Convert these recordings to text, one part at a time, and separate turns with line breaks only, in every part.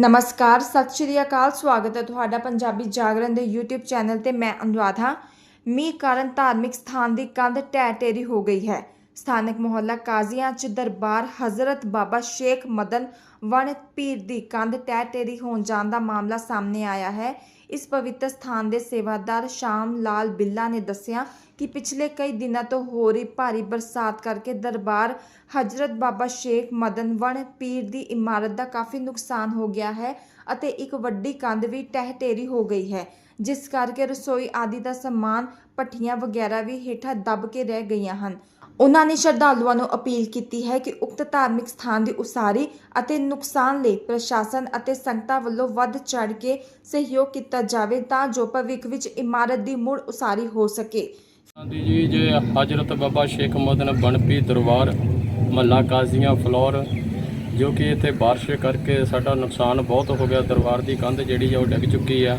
ਨਮਸਕਾਰ, ਸਤਿ ਸ਼੍ਰੀ ਅਕਾਲ, ਸਵਾਗਤ ਹੈ ਤੁਹਾਡਾ ਪੰਜਾਬੀ ਜਾਗਰਣ ਦੇ YouTube ਚੈਨਲ ਤੇ ਮੈਂ ਅਨੁਰਾਧ। ਹਾਂ ਮੀਂਹ ਕਾਰਨ ਧਾਰਮਿਕ ਸਥਾਨ ਦੀ ਕੰਧ ਢਹਿ ਢੇਰੀ ਹੋ ਗਈ ਹੈ। ਸਥਾਨਕ ਮੁਹੱਲਾ ਕਾਜ਼ੀਆਂ ਚ ਦਰਬਾਰ ਹਜ਼ਰਤ ਬਾਬਾ ਸ਼ੇਖ ਮਦਨ ਵਣ ਪੀਰ ਦੀ ਕੰਧ ਢਹਿ ਢੇਰੀ ਹੋਣ ਜਾਣ ਦਾ ਮਾਮਲਾ ਸਾਹਮਣੇ ਆਇਆ ਹੈ। ਇਸ ਪਵਿੱਤਰ ਸਥਾਨ ਦੇ ਸੇਵਾਦਾਰ ਸ਼ਾਮ ਲਾਲ ਬਿੱਲਾ ਨੇ ਦੱਸਿਆ ਕਿ ਪਿਛਲੇ ਕਈ ਦਿਨਾਂ ਤੋਂ ਹੋ ਰਹੀ ਭਾਰੀ ਬਰਸਾਤ ਕਰਕੇ ਦਰਬਾਰ ਹਜ਼ਰਤ ਬਾਬਾ ਸ਼ੇਖ ਮਦਨ ਵਣ ਪੀਰ ਦੀ ਇਮਾਰਤ ਦਾ ਕਾਫੀ ਨੁਕਸਾਨ ਹੋ ਗਿਆ ਹੈ ਅਤੇ ਇੱਕ ਵੱਡੀ ਕੰਧ ਵੀ ਟਹਿ ਹੋ ਗਈ ਹੈ, ਜਿਸ ਕਰਕੇ ਰਸੋਈ ਆਦਿ ਦਾ ਸਮਾਨ ਪੱਠੀਆਂ ਵਗੈਰਾ ਵੀ ਹੇਠਾਂ ਦੱਬ ਕੇ ਰਹਿ ਗਈਆਂ ਹਨ। ਉਹਨਾਂ ਨੇ ਸ਼ਰਧਾਲੂਆਂ ਨੂੰ ਅਪੀਲ ਕੀਤੀ ਹੈ ਕਿ ਉਕਤ ਧਾਰਮਿਕ ਸਥਾਨ ਦੀ ਉਸਾਰੀ ਅਤੇ ਨੁਕਸਾਨ ਲਈ ਪ੍ਰਸ਼ਾਸਨ ਅਤੇ ਸੰਗਤਾਂ ਵੱਲੋਂ ਵੱਧ ਚੜ੍ਹ ਕੇ ਸਹਿਯੋਗ ਕੀਤਾ ਜਾਵੇ ਤਾਂ ਜੋ ਭਵਿੱਖ ਵਿੱਚ ਇਮਾਰਤ ਦੀ ਮੁੜ ਉਸਾਰੀ ਹੋ ਸਕੇ।
ਹਾਂਜੀ ਜੀ, ਜੇ ਹਜ਼ਰਤ ਬਾਬਾ ਸ਼ੇਖ ਮਦਨ ਬਣਪੀ ਦਰਬਾਰ ਮਹੱਲਾ ਕਾਜ਼ੀਆਂ ਫਲੋਰ, ਜੋ ਕਿ ਇੱਥੇ ਬਾਰਿਸ਼ ਕਰਕੇ ਸਾਡਾ ਨੁਕਸਾਨ ਬਹੁਤ ਹੋ ਗਿਆ, ਦਰਬਾਰ ਦੀ ਕੰਧ ਜਿਹੜੀ ਆ ਉਹ ਡਿੱਗ ਚੁੱਕੀ ਆ।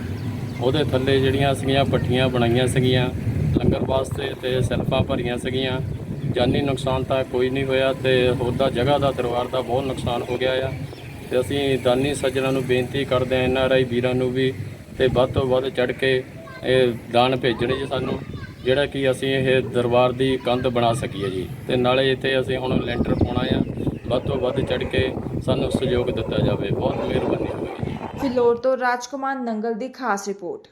ਉਹਦੇ ਥੱਲੇ ਜਿਹੜੀਆਂ ਸੀਗੀਆਂ, ਪੱਠੀਆਂ ਬਣਾਈਆਂ ਸੀਗੀਆਂ, ਲੰਗਰ ਵਾਸਤੇ ਤੇ ਸੈਲਫਾਂ ਭਰੀਆਂ ਸੀਗੀਆਂ। ਜਾਨੀ ਨੁਕਸਾਨ ਤਾਂ ਕੋਈ ਨਹੀਂ ਹੋਇਆ ਤੇ ਉਹਦਾ ਜਗ੍ਹਾ ਦਾ ਦਰਬਾਰ ਦਾ ਬਹੁਤ ਨੁਕਸਾਨ ਹੋ ਗਿਆ ਆ। ਤੇ ਅਸੀਂ ਦਾਨੀ ਸੱਜਣਾਂ ਨੂੰ ਬੇਨਤੀ ਕਰਦੇ ਹਾਂ, ਐਨ ਆਰ ਆਈ ਵੀਰਾਂ ਨੂੰ ਵੀ ਤੇ ਵੱਧ ਤੋਂ ਵੱਧ ਚੜ ਕੇ ਇਹ ਦਾਨ ਭੇਜਣੇ ਜੀ ਸਾਨੂੰ, ਜਿਹੜਾ ਕਿ ਅਸੀਂ ਇਹ ਦਰਬਾਰ ਦੀ ਕੰਧ ਬਣਾ ਸਕੀਏ ਜੀ। ਤੇ ਨਾਲੇ ਇੱਥੇ ਅਸੀਂ ਹੁਣ ਲੈਂਟਰ ਪਾਉਣਾ ਆ, ਵੱਧ ਤੋਂ ਵੱਧ ਚੜ ਕੇ ਸਾਨੂੰ ਸਹਿਯੋਗ ਦਿੱਤਾ ਜਾਵੇ। ਬਹੁਤ ਮਿਹਰਬਾਨੀ ਹੋਵੇਗੀ ਜੀ।
ਫਿਲੌਰ ਤੋਂ ਰਾਜਕੁਮਾਰ ਨੰਗਲ ਦੀ ਖਾਸ ਰਿਪੋਰਟ।